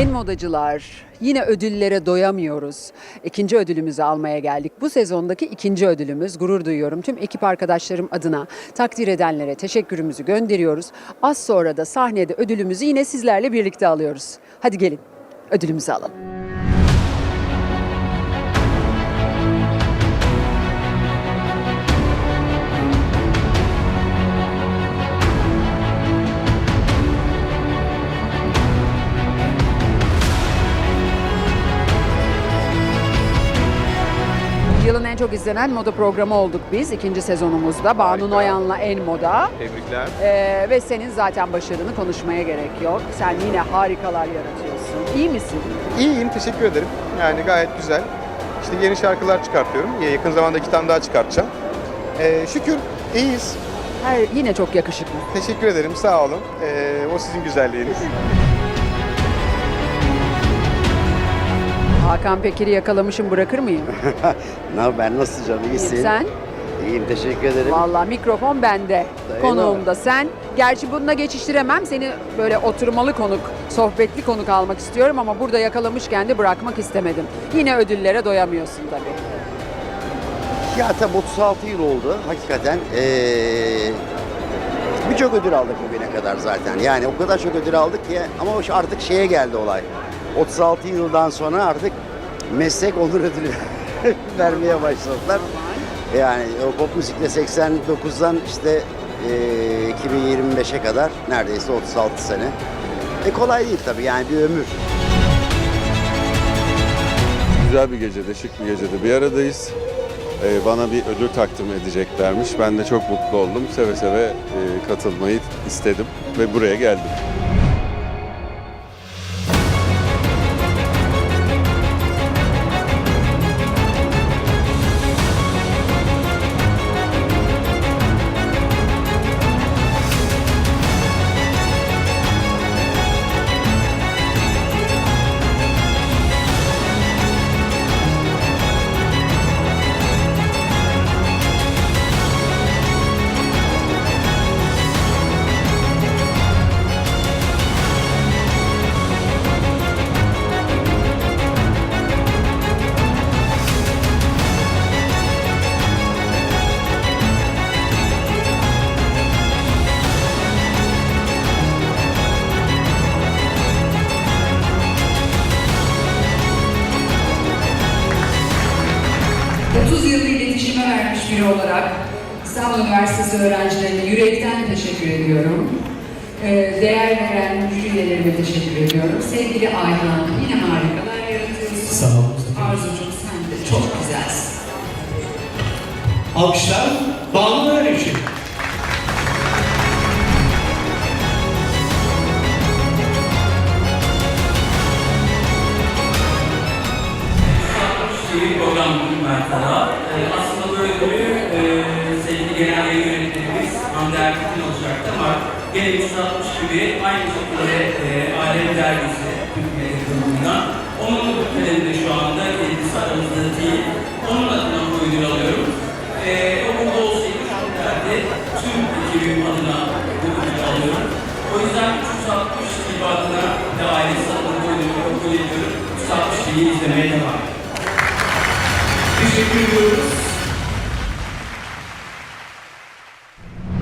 En modacılar yine ödüllere doyamıyoruz. İkinci ödülümüzü almaya geldik. Bu sezondaki ikinci ödülümüz. Gurur duyuyorum. Tüm ekip arkadaşlarım adına takdir edenlere teşekkürümüzü gönderiyoruz. Az sonra da sahnede ödülümüzü yine sizlerle birlikte alıyoruz. Hadi gelin ödülümüzü alalım. Yılın en çok izlenen moda programı olduk biz ikinci sezonumuzda. Banu. Noyan'la En Moda. Tebrikler. Ee, ve senin zaten başarını konuşmaya gerek yok. Sen yine harikalar yaratıyorsun. İyi misin? İyiyim, teşekkür ederim. Yani gayet güzel. İşte yeni şarkılar çıkartıyorum. Ya- Yakın zamanda iki tane daha çıkartacağım. Ee, şükür iyiyiz. Her, yine çok yakışıklı. Teşekkür ederim, sağ olun. Ee, o sizin güzelliğiniz. Hakan Peker'i yakalamışım bırakır mıyım? Ne haber, ben nasıl canım? İyisin. Sen? İyiyim, teşekkür ederim. Vallahi mikrofon bende. Eyvallah. Konuğum da sen. Gerçi bununla geçiştiremem. Seni böyle oturmalı konuk, sohbetli konuk almak istiyorum ama burada yakalamışken de bırakmak istemedim. Yine ödüllere doyamıyorsun tabii. Ya tabii 36 yıl oldu hakikaten. Ee, Birçok ödül aldık bugüne kadar zaten. Yani o kadar çok ödül aldık ki ama artık şeye geldi olay. 36 yıldan sonra artık meslek onur ödülü vermeye başladılar. Yani pop müzikte 89'dan işte ee, 2025'e kadar neredeyse 36 sene. E kolay değil tabii yani bir ömür. Güzel bir gecede, şık bir gecede bir aradayız. Ee, bana bir ödül takdim edeceklermiş. Ben de çok mutlu oldum. Seve seve e, katılmayı istedim ve buraya geldim. 30 yıldır iletişime vermiş biri olarak İstanbul Üniversitesi öğrencilerine yürekten teşekkür ediyorum. Ee, Değer veren jürilerime teşekkür ediyorum. Sevgili Ayhan, yine harikalar yaratıyorsun. Sağ olun. Arzucuğum sen de çok güzelsin. Alkışlar Banu Öğrenci. bir program bugün Mert'e Aslında bu ödülü e, sevgili genel yayın yönetmenimiz Hande Ertekin olacaktı ama gene 360 gibi aynı şekilde e, Alem Dergisi Türk Medya grubundan. Onun kaleminde şu anda kendisi aramızda değil. Onun adına bu ödülü alıyorum. E, o burada olsaydı çok derdi. Tüm ekibim adına bu ödülü alıyorum. O yüzden 360 gibi adına ve ailesi adına bu ödülü kabul ediyorum. 360 izlemeye devam. Teşekkür ediyoruz.